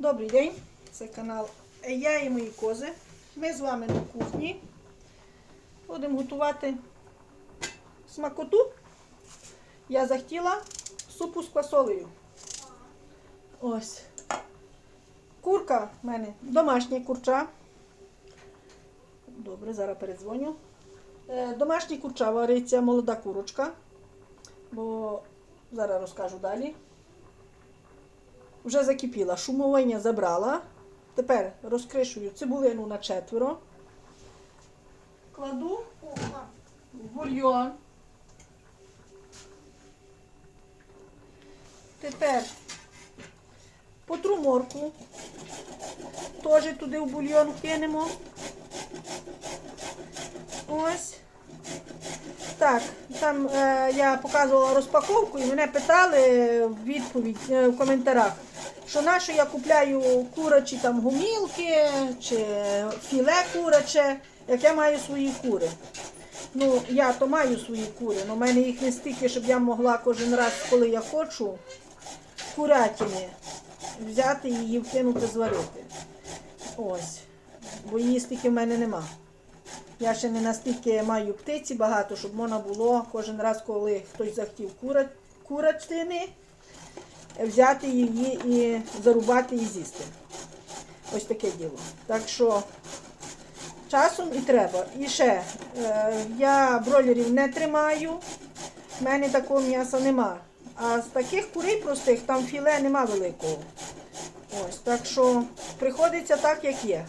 Добрий день, це канал Я і мої кози. Ми з вами на кухні. Будемо готувати смакоту. Я захотіла супу з квасолею. Ось. Курка в мене домашня курча. Добре, зараз передзвоню. Е, Домашній курча вариться молода курочка, бо зараз розкажу далі. Вже закипіла, шумовиння забрала. Тепер розкришую цибулину на четверо. Кладу в бульйон. Тепер потру морку. Теж туди в бульйон кинемо. Ось. Так, там е, я показувала розпаковку і мене питали в відповідь е, в коментарях, що на що я купляю курячі там гумілки чи філе куряче, як я маю свої кури. Ну, я то маю свої кури, але в мене їх не стільки, щоб я могла кожен раз, коли я хочу, курятини взяти і її вкинути зварити. Ось. Бо її стільки в мене нема. Я ще не настільки маю птиці багато, щоб можна було кожен раз, коли хтось захотів кура... взяти її і зарубати і з'їсти. Ось таке діло. Так що часом і треба. І ще е, я бройлерів не тримаю, в мене такого м'яса нема. А з таких курей простих там філе нема великого. Ось, так що приходиться так, як є.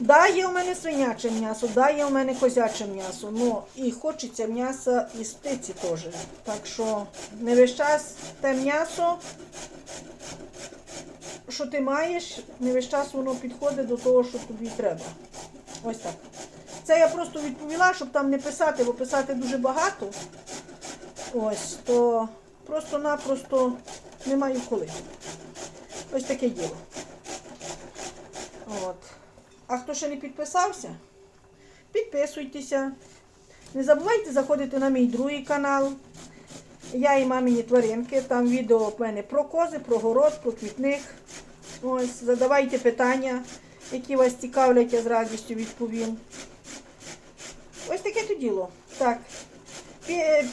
Да, є у мене свиняче м'ясо, да, є у мене козяче м'ясо, ну і хочеться м'яса із птиці теж. Так що не весь час те м'ясо, що ти маєш, не весь час воно підходить до того, що тобі треба. Ось так. Це я просто відповіла, щоб там не писати, бо писати дуже багато. Ось, то просто-напросто не маю коли. Ось таке діло. От. А хто ще не підписався, підписуйтеся. Не забувайте заходити на мій другий канал. Я і мамині тваринки. Там відео в мене про кози, про город, про квітник. Ось, задавайте питання, які вас цікавлять, я з радістю відповім. Ось таке то діло. Так, пі-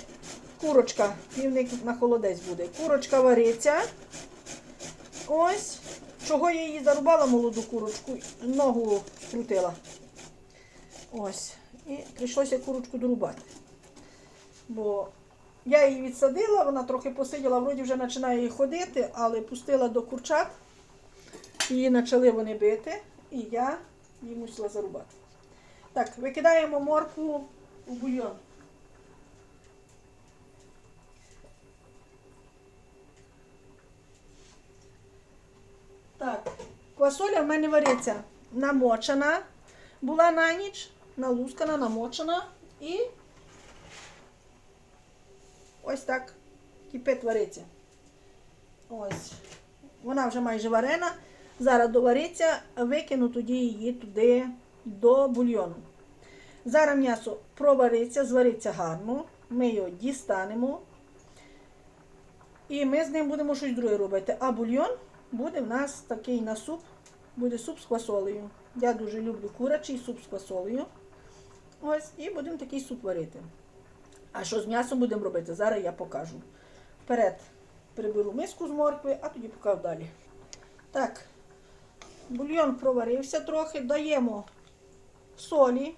курочка, півник на холодець буде. Курочка вариться. Ось. Чого я її зарубала молоду курочку, ногу скрутила. Ось. І прийшлося курочку дорубати. Бо я її відсадила, вона трохи посиділа, вроді вже починає ходити, але пустила до курчат. Її почали вони бити, і я її мусила зарубати. Так, викидаємо моркву у бульйон. Так, квасоля в мене вариться намочена. Була на ніч, налускана, намочена і ось так кипить вариться. Ось. Вона вже майже варена. Зараз довариться, викину тоді її туди до бульйону. Зараз м'ясо провариться, звариться гарно. Ми його дістанемо. І ми з ним будемо щось друге робити. А бульйон буде в нас такий на суп, буде суп з квасолею. Я дуже люблю курячий суп з квасолею. Ось, і будемо такий суп варити. А що з м'ясом будемо робити? Зараз я покажу. Вперед приберу миску з моркви, а тоді покажу далі. Так, бульйон проварився трохи, даємо солі.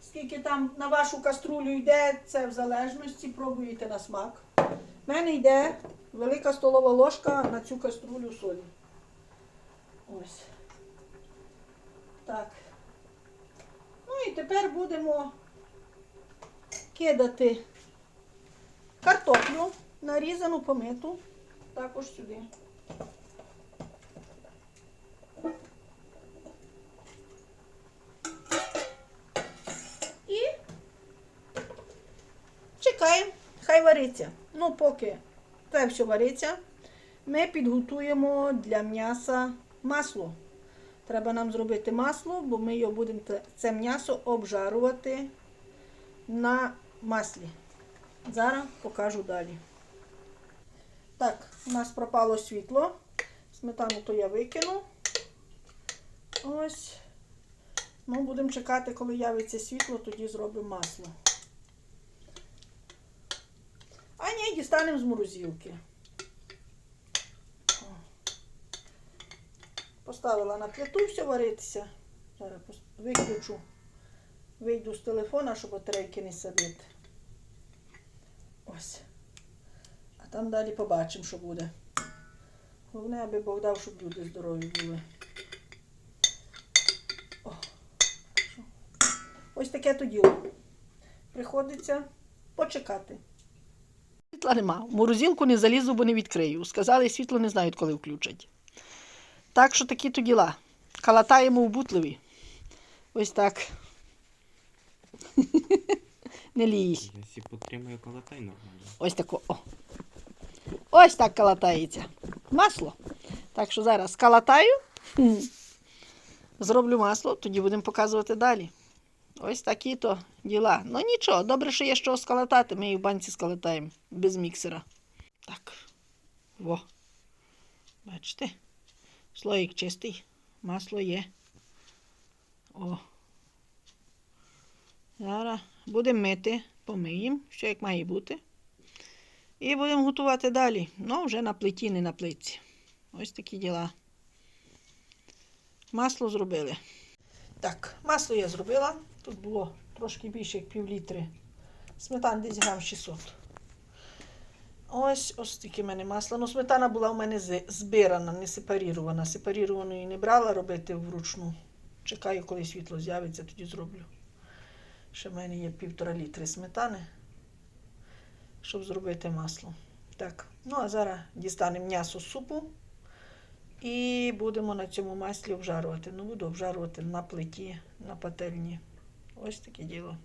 Скільки там на вашу каструлю йде, це в залежності, пробуєте на смак. У мене йде велика столова ложка на цю каструлю солі. Ось. Так. Ну і тепер будемо кидати картоплю, нарізану, помиту, також сюди. І чекаємо, хай вариться. Ну, поки це все вариться, ми підготуємо для м'яса масло. Треба нам зробити масло, бо ми його будемо це м'ясо обжарувати на маслі. Зараз покажу далі. Так, у нас пропало світло. Сметану то я викину. Ось. Ну, будемо чекати, коли явиться світло, тоді зробимо масло. А ні, дістанемо з морозилки. Поставила на плиту все варитися. Зараз виключу. Вийду з телефона, щоб батарейки не садити. Ось. А там далі побачимо, що буде. Головне, аби Бог дав, щоб люди здорові були. О. Ось таке то діло. Приходиться почекати. Світла нема. В морозилку не залізу, бо не відкрию. Сказали, світло не знають, коли включать. Так що такі то діла. Калатаємо в бутливі. Ось так. Не лізь. Якщо колотай нормально. Ось тако. О. Ось так калатається. Масло. Так що зараз калатаю. Зроблю масло, тоді будемо показувати далі. Ось такі то діла. Ну нічого, добре, що є що скалатати. Ми її в банці скалатаємо без міксера. Так. Во. Бачите? Слоїк чистий. Масло є. О. Зараз будемо мити, помиємо, що як має бути. І будемо готувати далі. Ну, вже на плиті, не на плитці. Ось такі діла. Масло зробили. Так, масло я зробила. Тут було трошки більше, як пів літри. Сметан десь грам 600. Ось ось таке в мене масло. Ну, сметана була у мене збирана, не сепарірована. Сепарірованої не брала робити вручну. Чекаю, коли світло з'явиться, тоді зроблю. Ще в мене є півтора літри сметани, щоб зробити масло. Так, ну а зараз дістанемо м'ясо з супу і будемо на цьому маслі обжарувати. Ну, буду обжарувати на плиті, на пательні. Ось таке діло.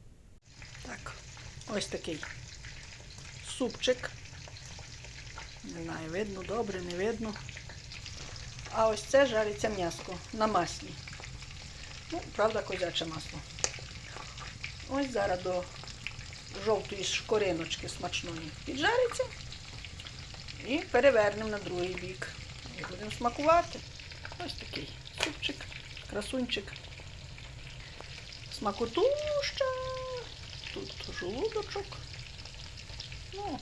Так, ось такий супчик. Не знаю, видно, добре, не видно. А ось це жариться м'яско на маслі. Ну, правда, козяче масло. Ось зараз до жовтої шкориночки смачної піджариться. І перевернемо на другий бік. І будемо смакувати. Ось такий супчик, красунчик. Смакотуща. Тут жолудочок. Ну.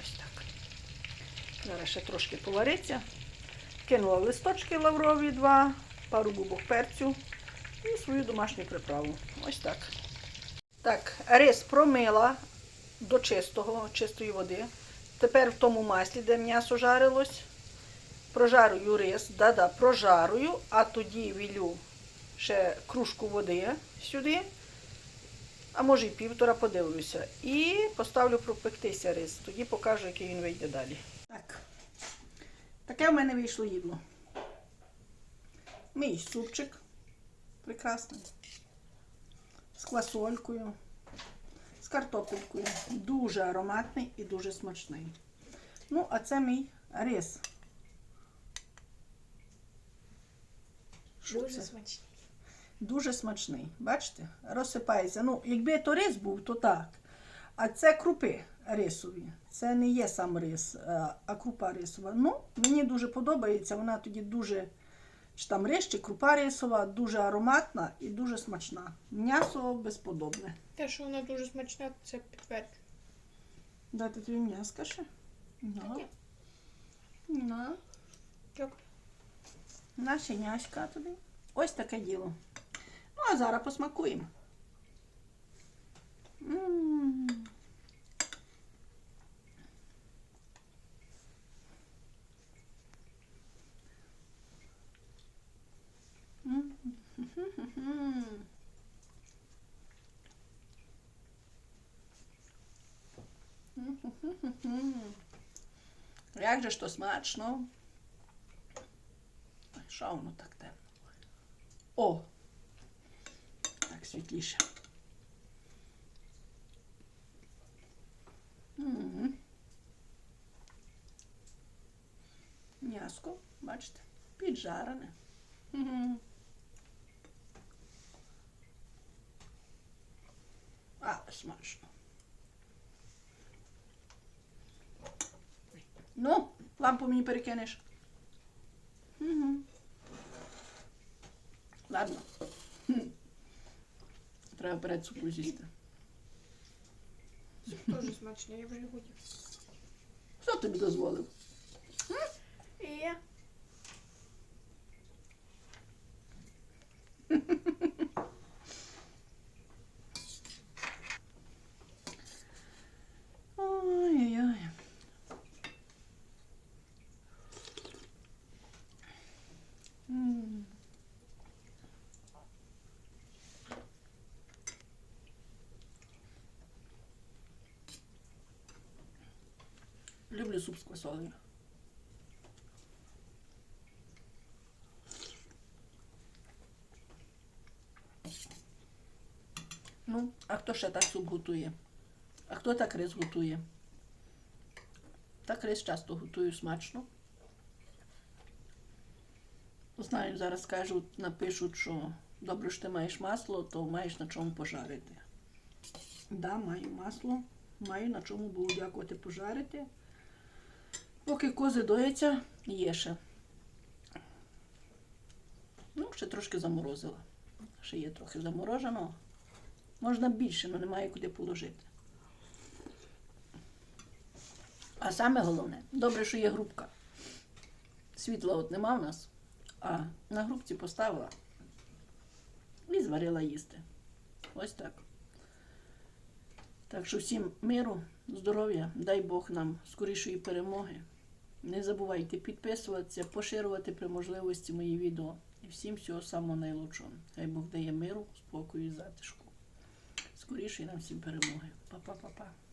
Ось так. Зараз ще трошки повариться. Кинула листочки лаврові два, пару бубок перцю і свою домашню приправу. Ось так. Так, рис промила до чистого, чистої води. Тепер в тому маслі, де м'ясо жарилось, прожарую рис, да-да, прожарую, а тоді вілю ще кружку води сюди, а може і півтора подивлюся. І поставлю пропектися рис. Тоді покажу, який він вийде далі. Так. Таке в мене вийшло їдло. Мій супчик. Прекрасний. З квасолькою, з картопелькою. Дуже ароматний і дуже смачний. Ну, а це мій рис. Що Дуже це? смачно. Дуже смачний. Бачите? Розсипається. Ну, якби то рис був, то так. А це крупи рисові. Це не є сам рис, а- а крупа рисова. Ну, мені дуже подобається. Вона тоді дуже, чи там рис, чи крупа рисова, дуже ароматна і дуже смачна. М'ясо безподобне. Те, що вона дуже смачна, це підтверджує. Дайте тобі м'яска ще. На. На. Дякую. На щеняшка тобі. Ось таке діло. Ну, а зараз посмакуємо. Як же то смачно. Що воно так темно? О! Так світліше. Мгм. М'яско, бачите, піджарене. А, смачно. Ну, лампу мені перекинеш. Угу. Ладно. Треба перед супу з'їсти. Дуже смачний, я вже хотів. Хто тобі дозволив? І я. Ой-ой-ой. М. Люблю суп з квасолею. Ну, а хто ще так суп готує? А хто так рис готує? Так рис часто готую смачно. Знаю, зараз скажуть, напишуть, що добре, що ти маєш масло, то маєш на чому пожарити. Да, маю масло, маю на чому було дякувати пожарити. Поки кози доїться, є ще. Ну, ще трошки заморозила. Ще є трохи замороженого. Можна більше, але немає куди положити. А саме головне, добре, що є грубка. Світла от нема в нас, а на грубці поставила і зварила їсти. Ось так. Так що всім миру, здоров'я, дай Бог нам скорішої перемоги. Не забувайте підписуватися, поширювати при можливості мої відео. І всім всього самого найлучшого. Хай Бог дає миру, спокою і затишку. Скоріше нам всім перемоги. Па-па-па-па.